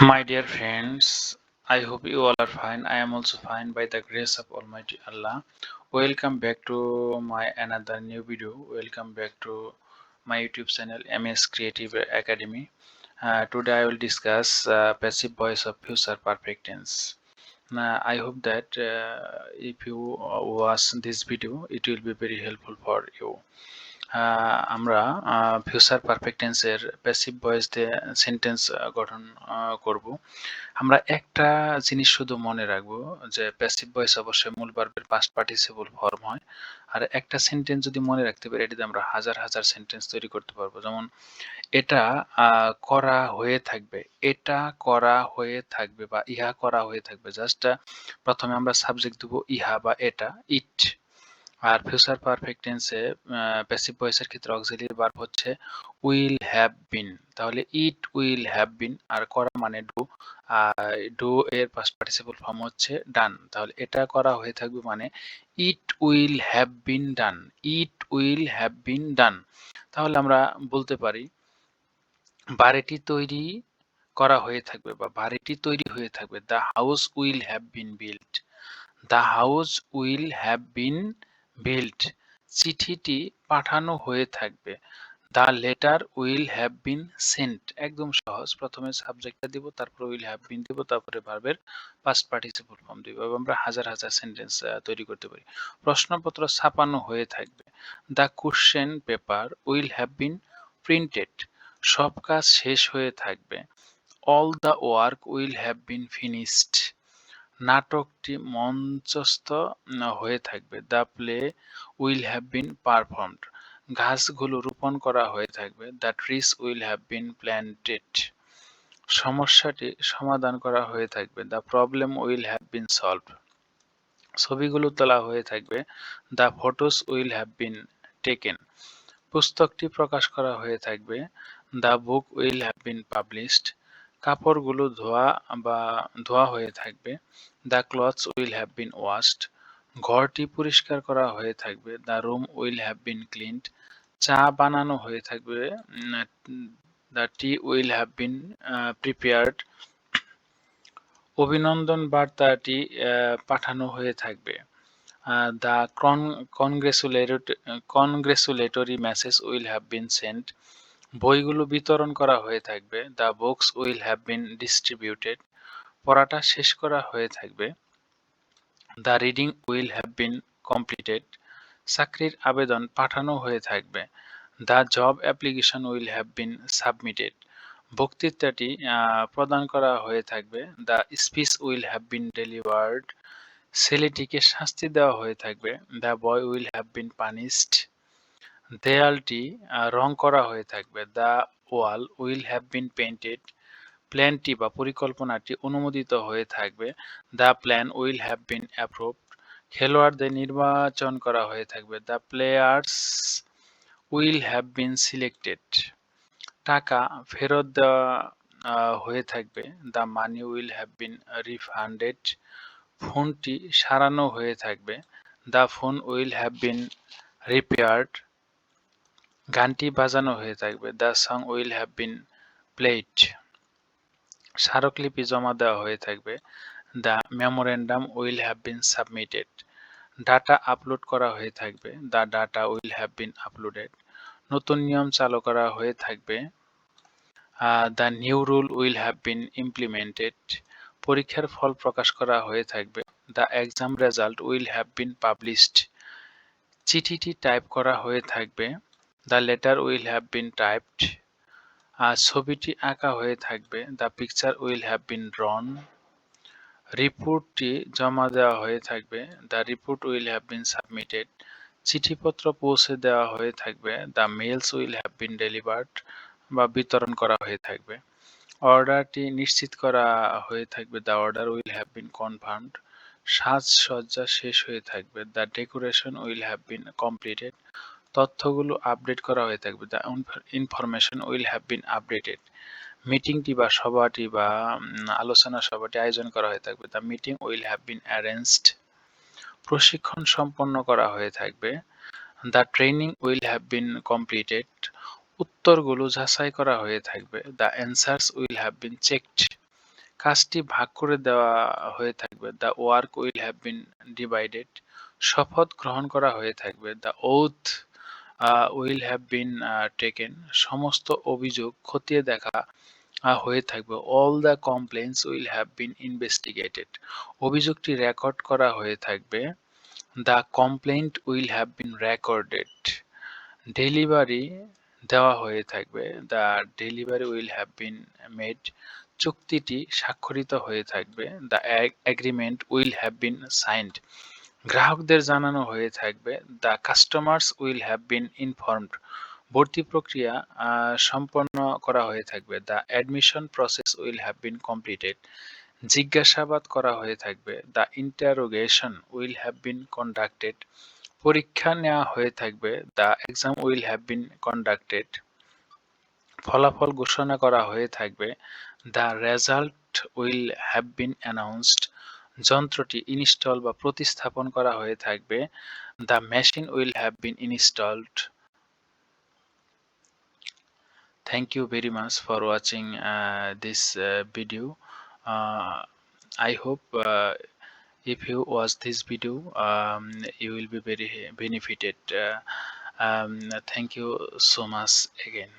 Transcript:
My dear friends, I hope you all are fine. I am also fine by the grace of Almighty Allah. Welcome back to my another new video. Welcome back to my YouTube channel MS Creative Academy. Uh, today I will discuss uh, passive voice of future perfect tense. Uh, I hope that uh, if you uh, watch this video, it will be very helpful for you. আমরা future perfect টেন্সের passive voice দিয়ে sentence গঠন করব। আমরা একটা জিনিস শুধু মনে রাখব যে প্যাসিভ ভয়েস অবশ্যই মূল ভার্বের পাস্ট পার্টিসিপল ফর্ম হয়। আর একটা সেন্টেন্স যদি মনে রাখতে পারি, এটাতে আমরা হাজার হাজার সেন্টেন্স তৈরি করতে পারব। যেমন, এটা করা হয়ে থাকবে, এটা করা হয়ে থাকবে বা ইহা করা হয়ে থাকবে। জাস্ট প্রথমে আমরা সাবজেক্ট দেবো ইহা বা এটা, ইট। আর ফিউচার পারফেক্ট টেন্সে প্যাসিভ ভয়েসের ক্ষেত্রে অক্সিলিয়ারি ভার্ব হচ্ছে উইল হ্যাভ বিন তাহলে ইট উইল হ্যাভ বিন আর করা মানে ডু আর ডু এর পাস্ট পার্টিসিপল ফর্ম হচ্ছে ডান তাহলে এটা করা হয়ে থাকবে মানে it will have been done it will have been done তাহলে আমরা বলতে পারি বাড়িটি তৈরি করা হয়ে থাকবে বা বাড়িটি তৈরি হয়ে থাকবে। The house will have been build the house will have been build চিঠিটি পাঠানো হয়ে থাকবে। The letter will have been sent একদম সহজ। প্রথমে সাবজেক্টটা দিব, তারপর উইল হ্যাভ বিন দিব, তারপরে ভার্বের পাস্ট পার্টিসিপল ফর্ম দিব এবং আমরা হাজার হাজার সেন্টেন্স তৈরি করতে পারি। প্রশ্নপত্র ছাপানো হয়ে থাকবে। The question paper will have been printed সব কাজ শেষ হয়ে থাকবে। All the work will have been finished নাটকটি মঞ্চস্থ হয়ে থাকবে। The play will have been performed. গাছগুলো রোপণ করা হয়ে থাকবে। The trees will have been planted. সমস্যাটি সমাধান করা হয়ে থাকবে। The problem will have been solve ছবিগুলো তোলা হয়ে থাকবে। The photos will have been taken. পুস্তকটি প্রকাশ করা হয়ে থাকবে। The book will have been published. কাপড়গুলো ধোয়া বা ধোয়া হয়ে থাকবে। The clothes will have been washed ঘরটি পরিষ্কার করা হয়ে থাকবে। The room will have been cleaned চা বানানো হয়ে থাকবে। The tea will have been prepared অভিনন্দন বার্তাটি পাঠানো হয়ে থাকবে। The congratulatory message will have been sent বইগুলো বিতরণ করা হয়ে থাকবে। The books will have been distributed পড়াটা শেষ করা হয়ে থাকবে। The reading will have been completed চাকরির আবেদন পাঠানো হয়ে থাকবে। The job application will have been submitted বক্তৃতাটি প্রদান করা হয়ে থাকবে। The speech will have been delivered ছেলেটিকে শাস্তি দেওয়া হয়ে থাকবে। The boy will have been punished দেয়ালটি রং করা হয়ে থাকবে। The wall will have been painted প্ল্যানটি বা পরিকল্পনাটি অনুমোদিত হয়ে থাকবে। The plan will have been approved. খেলোয়াড়দের নির্বাচন করা হয়ে থাকবে। The players will have been selected. টাকা ফেরত দেওয়া হয়ে থাকবে। The money will have been refunded. ফোনটি সারানো হয়ে থাকবে। The phone will have been repaired. গানটি বাজানো হয়ে থাকবে। The song will have been played স্মারকলিপি জমা দেওয়া হয়ে থাকবে। The memorandum will have been submitted data upload করা হয়ে থাকবে। The data will have been uploaded নতুন নিয়ম চালু করা হয়ে থাকবে। The new rule will have been implemented পরীক্ষার ফল প্রকাশ করা হয়ে থাকবে। The exam result will have been published চিঠিটি টাইপ করা হয়ে থাকবে। The letter will have been typed আর ছবিটি আঁকা হয়ে থাকবে। The picture will have been drawn রিপোর্টটি জমা দেওয়া হয়ে থাকবে। The report will have been submitted চিঠিপত্র পৌঁছে দেওয়া হয়ে থাকবে। The mails will have been delivered বা বিতরণ করা হয়ে থাকবে। অর্ডারটি নিশ্চিত করা হয়ে থাকবে। The order will have been confirmed সাজসজ্জা শেষ হয়ে থাকবে। The decoration will have been completed তথ্যগুলো আপডেট করা হয়ে থাকবে। The information will have been updated মিটিংটি বা সভাটি বা আলোচনা সভাটি আয়োজন করা হয়ে থাকবে। The meeting will have been arranged প্রশিক্ষণ সম্পন্ন করা হয়ে থাকবে। The training will have been completed উত্তরগুলো যাচাই করা হয়ে থাকবে। The answers will have been checked কাজটি ভাগ করে দেওয়া হয়ে থাকবে। The work will have been divided শপথ গ্রহণ করা হয়ে থাকবে। The oath will have been taken সমস্ত অভিযোগ খতিয়ে দেখা হয়ে থাকবে। All the complaints will have been investigated অভিযোগটি record করা হয়ে থাকবে। The complaint will have been recorded delivery দেওয়া হয়ে থাকবে। The delivery will have been made চুক্তিটি স্বাক্ষরিত হয়ে থাকবে। The agreement will have been signed গ্রাহকদের জানানো হয়ে থাকবে, the customers will have been informed. ভর্তি প্রক্রিয়া সম্পন্ন করা হয়ে থাকবে। The admission process will have been completed. জিজ্ঞাসাবাদ করা হয়ে থাকবে। The interrogation will have been conducted. পরীক্ষা নেওয়া হয়ে থাকবে। The exam will have been conducted. ফলাফল ঘোষণা করা হয়ে থাকবে। The result will have been announced. যন্ত্রটি ইনস্টল বা প্রতিস্থাপন করা হয়ে থাকবে the machine will have been installed thank you very much for watching uh, this uh, video uh, i hope uh, if you watch this video um, you will be very benefited uh, um, thank you so much again